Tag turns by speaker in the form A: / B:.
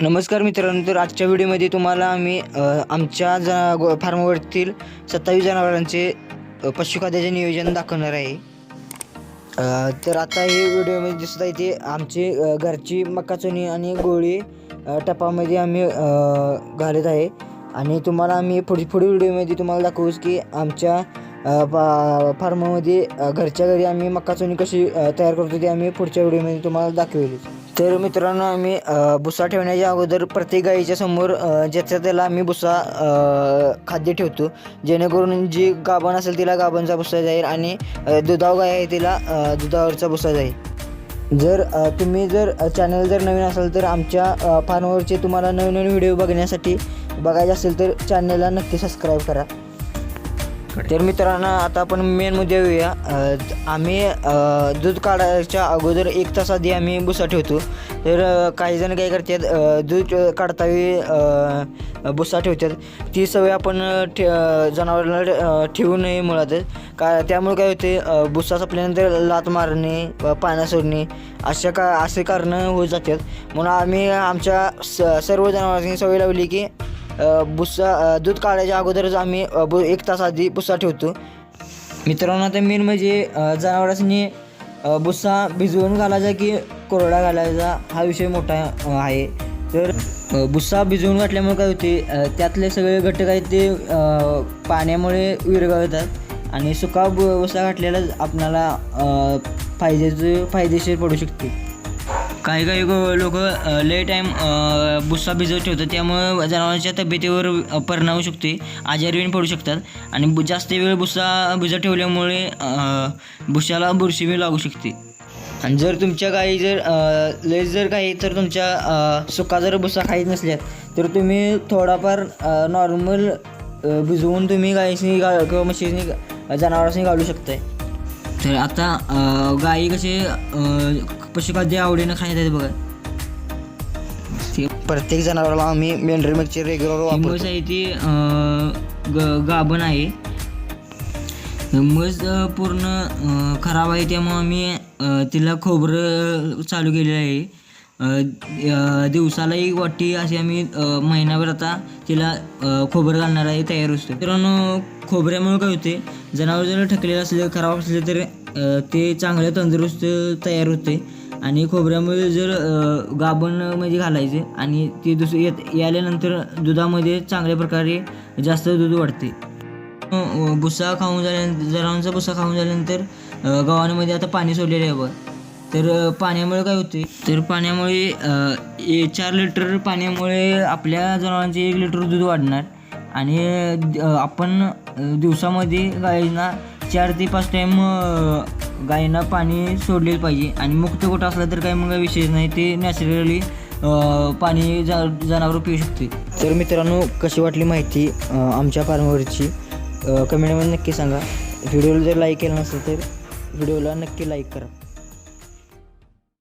A: नमस्कार मित्रांनो तर आजच्या व्हिडिओमध्ये तुम्हाला आम्ही आमच्या ज फार्मवरतील सत्तावीस जनावरांचे पशुखाद्याचे नियोजन दाखवणार आहे. तर आता हे व्हिडिओमध्ये दिसत आहे ते आमची घरची मकाचुनी आणि गोळी टपामध्ये आम्ही घालत आहे. आणि तुम्हाला आम्ही पुढे पुढील व्हिडिओमध्ये तुम्हाला दाखवूच की आमच्या फार्ममध्ये घरच्या घरी आम्ही मकाचुनी कशी तयार करतो ते आम्ही पुढच्या व्हिडिओमध्ये तुम्हाला दाखवेलच. तर मित्रांनो आम्ही भुसा ठेवण्याच्या अगोदर प्रत्येक गाईच्या समोर ज्याच्या त्याला आम्ही भुसा खाद्य ठेवतो. जेणेकरून जी गाभण असेल तिला गाभणचा भुसा जाईल आणि दुधाव गाय आहे तिला दुधावरचा भुसा जाईल. जर तुम्ही जर चॅनल जर नवीन असाल तर आमच्या फार्मवरचे तुम्हाला नवीन नवीन व्हिडिओ बघण्यासाठी बघायचे असेल तर चॅनलला नक्की सबस्क्राईब करा. तर मित्रांनो आता आपण मेन मुद्दे येऊया आम्ही दूध काढायच्या अगोदर एक तास आधी आम्ही भुसा ठेवतो. तर काही जण काय करतात दूध काढतावी भुसा ठेवतात. ती सवय आपण ठे जनावरांना ठेवू नये मुळातच का त्यामुळे काय होते भुसा संपल्यानंतर लात मारणे पाण्या सोडणे अशा का असे कारणं होत जातात. म्हणून आम्ही आमच्या स सर्व जनावरांनी सवय लावली की भुस्सा दूध काढायच्या अगोदरच आम्ही बु एक तास आधी भुस्सा ठेवतो. मित्रांनो आता मेन म्हणजे जनावरांनी भुस्सा भिजवून घालायचा की कोरडा घालायचा हा विषय मोठा आहे. तर भुस्सा भिजवून घातल्यामुळे काय होते त्यातले सगळे घटक आहेत ते पाण्यामुळे विरघळतात आणि सुका भु- भुसा घातलेला आपणाला फायद्याचं फायदेशीर पडू शकते. काही काही लोक लय टाईम भुस्सा भिजत ठेवतात. त्यामुळं जनावरांच्या तब्येतीवर परिणाम होऊ शकते आजारी पडू शकतात. आणि बु- जास्त वेळ भुस्सा भिजत ठेवल्यामुळे भुशाला बुरशी बी लागू शकते. आणि जर तुमच्या गाई जर अ, लय जर काही तर तुमच्या सुका जर भुसा खाईत नसल्यात तर तुम्ही थोडाफार नॉर्मल भिजवून तुम्ही गाईसनी गा किंवा म्हशीसनी जनावरांनी घालू शकताय. तर आता गाई कसे अ, पशुखाद्य आवडीनं खाण्यात आहेत बघा. प्रत्येक जनावराला आम्ही मेंढरी मिरची रेग्युलर म्हस आहे ती ग गाभण आहे. अ, पूर्ण खराब आहे त्यामुळे आम्ही तिला खोबरं चालू केलेलं आहे. दिवसाला एक वाटी अशी आम्ही महिनाभर आता तिला खोबरं घालणार आहे तयार असतो मित्रांनो खोबऱ्यामुळे काय होते जनावर जर ठकलेलं असलं खराब असलं तर ते चांगलं तंदुरुस्त तयार होते आणि खोबऱ्यामुळे जर अ, गाभण म्हणजे घालायचे आणि ते दुसरं येत याल्यानंतर दुधामध्ये चांगल्या प्रकारे जास्त दूध वाढते. भुसा खाऊन झाल्यानंतर जनावरांचा भुसा खाऊन झाल्यानंतर गव्हाणमध्ये आता पाणी सोडलेलं आहे बघ. तर पाण्यामुळे काय होते तर पाण्यामुळे ए चार लिटर पाण्यामुळे आपल्या जनावरांचे एक लिटर दूध वाढणार. आणि आपण दिवसामध्ये गायींना चार ते पाच टाईम गायींना पाणी सोडलेलं पाहिजे. आणि मुक्त गोठा असला तर काही मग विशेष नाही ते नॅचरली पाणी जा जनावर पिऊ शकते. तर मित्रांनो कशी वाटली माहिती आमच्या फार्मवरची कमेंटमध्ये नक्की सांगा. व्हिडिओला जर लाईक केलं नसेल तर व्हिडिओला नक्की लाईक करा.